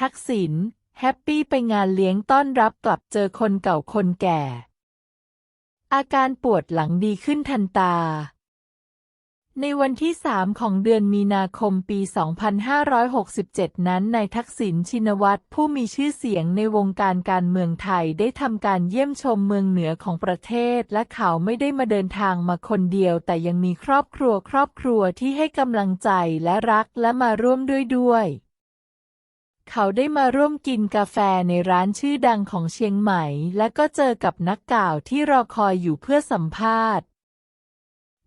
ทักษิณแฮปปี้ไปงานเลี้ยงต้อนรับกลับเจอคนเก่าคนแก่ อาการปวดหลังดีขึ้นทันตา ในวันที่ 3 ของเดือนมีนาคมปี 2567 นั้นนายทักษิณชินวัตรผู้มีชื่อเสียงในวงการการเมืองไทยได้ทำการเยี่ยมชมเมืองเหนือของประเทศ และเขาไม่ได้มาเดินทางมาคนเดียว แต่ยังมีครอบครัวครอบครัวที่ให้กำลังใจและรักและมาร่วมด้วยด้วย เขาได้มาร่วมกินกาแฟในร้านชื่อดังของเชียงใหม่ และก็เจอกับนักข่าวที่รอคอยอยู่เพื่อสัมภาษณ์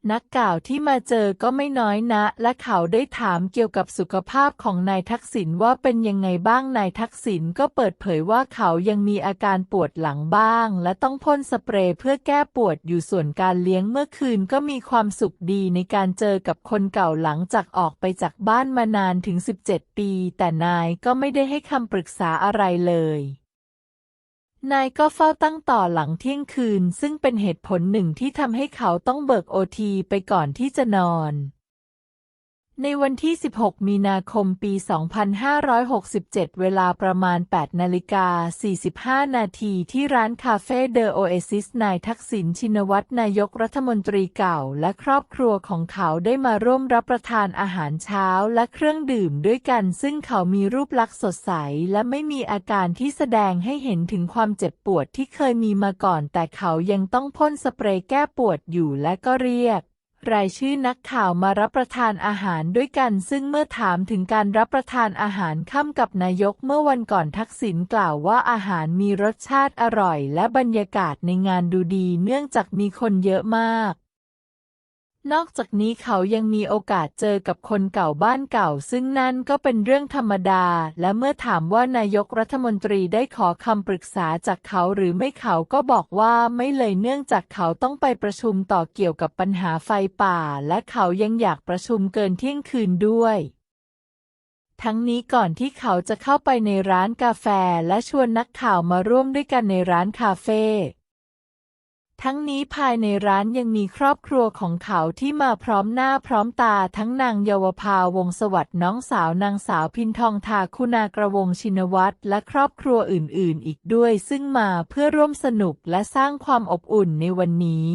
นักข่าวที่มาเจอก็ไม่น้อยนะ และเขาได้ถามเกี่ยวกับสุขภาพของนายทักษิณว่าเป็นยังไงบ้างนายทักษิณก็เปิดเผยว่าเขายังมีอาการปวดหลังบ้าง และต้องพ่นสเปรย์เพื่อแก้ปวดอยู่ส่วนการเลี้ยงเมื่อคืนก็มีความสุขดีในการเจอกับคนเก่าหลังจากออกไปจากบ้านมานานถึง 17 ปี แต่นายก็ไม่ได้ให้คำปรึกษาอะไรเลย นายก็เฝ้าตั้งต่อหลังเที่ยงคืน ซึ่งเป็นเหตุผลหนึ่งที่ทำให้เขาต้องเบิกโอทีไปก่อนที่จะนอน ในวันที่ 16 มีนาคม ปี 2567 เวลาประมาณ 8 นาฬิกา 45 นาที ที่ร้านคาเฟ่เดอะโอเอซิส นายทักษิณ ชินวัตร นายกรัฐมนตรีเก่า และครอบครัวของเขาได้มาร่วมรับประทานอาหารเช้าและเครื่องดื่มด้วยกัน ซึ่งเขามีรูปลักษณ์สดใส และไม่มีอาการที่แสดงให้เห็นถึงความเจ็บปวดที่เคยมีมาก่อน แต่เขายังต้องพ่นสเปรย์แก้ปวดอยู่และก็เรียก รายชื่อนักข่าวมารับประทานอาหารด้วยกัน ซึ่งเมื่อถามถึงการรับประทานอาหารค่ำกับนายกเมื่อวันก่อนทักษิณกล่าวว่าอาหารมีรสชาติอร่อย และบรรยากาศในงานดูดี เนื่องจากมีคนเยอะมาก นอกจากนี้เขายังมีโอกาสเจอกับคนเก่าบ้านเก่า ซึ่งนั่นก็เป็นเรื่องธรรมดา และเมื่อถามว่านายกรัฐมนตรีได้ขอคำปรึกษาจากเขาหรือไม่เขาก็บอกว่าไม่เลยเนื่องจากเขาต้องไปประชุมต่อเกี่ยวกับปัญหาไฟป่า และเขายังอยากประชุมเกินเที่ยงคืนด้วยทั้งนี้ก่อนที่เขาจะเข้าไปในร้านกาแฟและชวนนักข่าวมาร่วมด้วยกันในร้านคาเฟ่ ทั้งนี้ภายในร้านยังมีครอบครัวของเขาที่มาพร้อมหน้าพร้อมตาทั้งนางเยาวภาวงสวัสดิ์น้องสาวนางสาวพินทองทาคุณากระวงชินวัตรและครอบครัวอื่นๆ อีกด้วย ซึ่งมาเพื่อร่วมสนุกและสร้างความอบอุ่นในวันนี้